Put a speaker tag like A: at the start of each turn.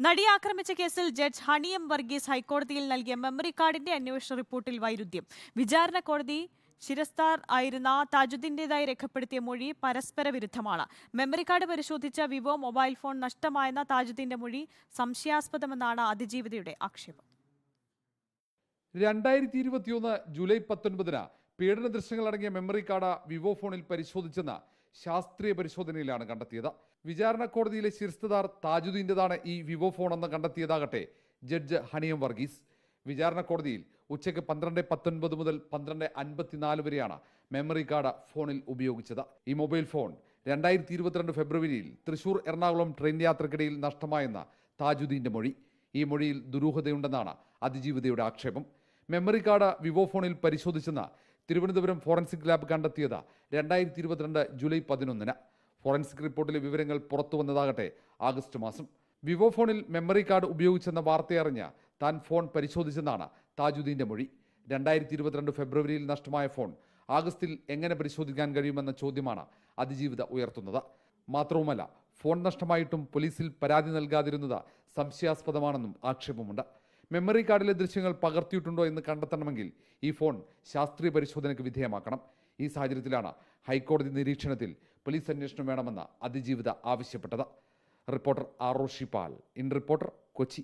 A: നടിയെ ആക്രമിച്ച കേസിൽ ജഡ്ജ് ഹണി എം വർഗീസ് ഹൈക്കോടതിയിൽ നൽകിയ മെമ്മറി കാർഡിന്റെ അന്വേഷണ റിപ്പോർട്ടിൽ വൈരുദ്ധ്യം. വിചാരണ കോടതി ശിരസ്താർ ആയിരുന്ന താജുദ്ദീന്റെതായി രേഖപ്പെടുത്തിയ മൊഴി പരസ്പര വിരുദ്ധമാണ്. മെമ്മറി കാർഡ് പരിശോധിച്ച വിവോ മൊബൈൽ ഫോൺ നഷ്ടമായെന്ന താജുദ്ദീന്റെ മൊഴി സംശയാസ്പദമെന്നാണ് അതിജീവിതയുടെ ആക്ഷേപം.
B: രണ്ടായിരത്തി ഇരുപത്തിയൊന്ന് ജൂലൈ പത്തൊൻപതിന് പീഡന ദൃശ്യങ്ങളടങ്ങിയ മെമ്മറി കാർഡ് വിവോ ഫോണിൽ പരിശോധിച്ചെന്ന് ശാസ്ത്രീയ പരിശോധനയിലാണ് കണ്ടെത്തിയത്. വിചാരണ കോടതിയിലെ ശിരസ്തദാർ താജുദ്ദീന്റെതാണ് ഈ വിവോ ഫോൺ എന്ന് കണ്ടെത്തിയതാകട്ടെ ജഡ്ജ് ഹണിയം വർഗീസ്. വിചാരണ കോടതിയിൽ ഉച്ചയ്ക്ക് പന്ത്രണ്ട് പത്തൊൻപത് മുതൽ പന്ത്രണ്ട് അൻപത്തിനാല് വരെയാണ് മെമ്മറി കാർഡ് ഫോണിൽ ഉപയോഗിച്ചത്. ഈ മൊബൈൽ ഫോൺ രണ്ടായിരത്തി ഇരുപത്തിരണ്ട് ഫെബ്രുവരിയിൽ തൃശൂർ എറണാകുളം ട്രെയിൻ യാത്രക്കിടയിൽ നഷ്ടമായെന്ന താജുദ്ദീന്റെ മൊഴി. ഈ മൊഴിയിൽ ദുരൂഹതയുണ്ടെന്നാണ് അതിജീവിതയുടെ ആക്ഷേപം. മെമ്മറി കാർഡ് വിവോ ഫോണിൽ പരിശോധിച്ചെന്ന് തിരുവനന്തപുരം ഫോറൻസിക് ലാബ് കണ്ടെത്തിയത് രണ്ടായിരത്തി ഇരുപത്തിരണ്ട് ജൂലൈ പതിനൊന്നിന്. ഫോറൻസിക് റിപ്പോർട്ടിലെ വിവരങ്ങൾ പുറത്തു വന്നതാകട്ടെ ആഗസ്റ്റ് മാസം. വിവോ ഫോണിൽ മെമ്മറി കാർഡ് ഉപയോഗിച്ചെന്ന വാർത്തയറിഞ്ഞ് താൻ ഫോൺ പരിശോധിച്ചെന്നാണ് താജുദ്ദീന്റെ മൊഴി. രണ്ടായിരത്തി ഇരുപത്തിരണ്ട് ഫെബ്രുവരിയിൽ നഷ്ടമായ ഫോൺ ആഗസ്റ്റിൽ എങ്ങനെ പരിശോധിക്കാൻ കഴിയുമെന്ന ചോദ്യമാണ് അതിജീവിത ഉയർത്തുന്നത്. മാത്രവുമല്ല ഫോൺ നഷ്ടമായിട്ടും പോലീസിൽ പരാതി നൽകാതിരുന്നത് സംശയാസ്പദമാണെന്നും ആക്ഷേപമുണ്ട്. മെമ്മറി കാർഡിലെ ദൃശ്യങ്ങൾ പകർത്തിയിട്ടുണ്ടോ എന്ന് കണ്ടെത്തണമെങ്കിൽ ഈ ഫോൺ ശാസ്ത്രീയ പരിശോധനയ്ക്ക് വിധേയമാക്കണം. ഈ സാഹചര്യത്തിലാണ് ഹൈക്കോടതി നിരീക്ഷണത്തിൽ പോലീസ് അന്വേഷണം വേണമെന്ന അതിജീവിത ആവശ്യപ്പെട്ടത്. Reporter Aroshi Pal. In reporter Kochi.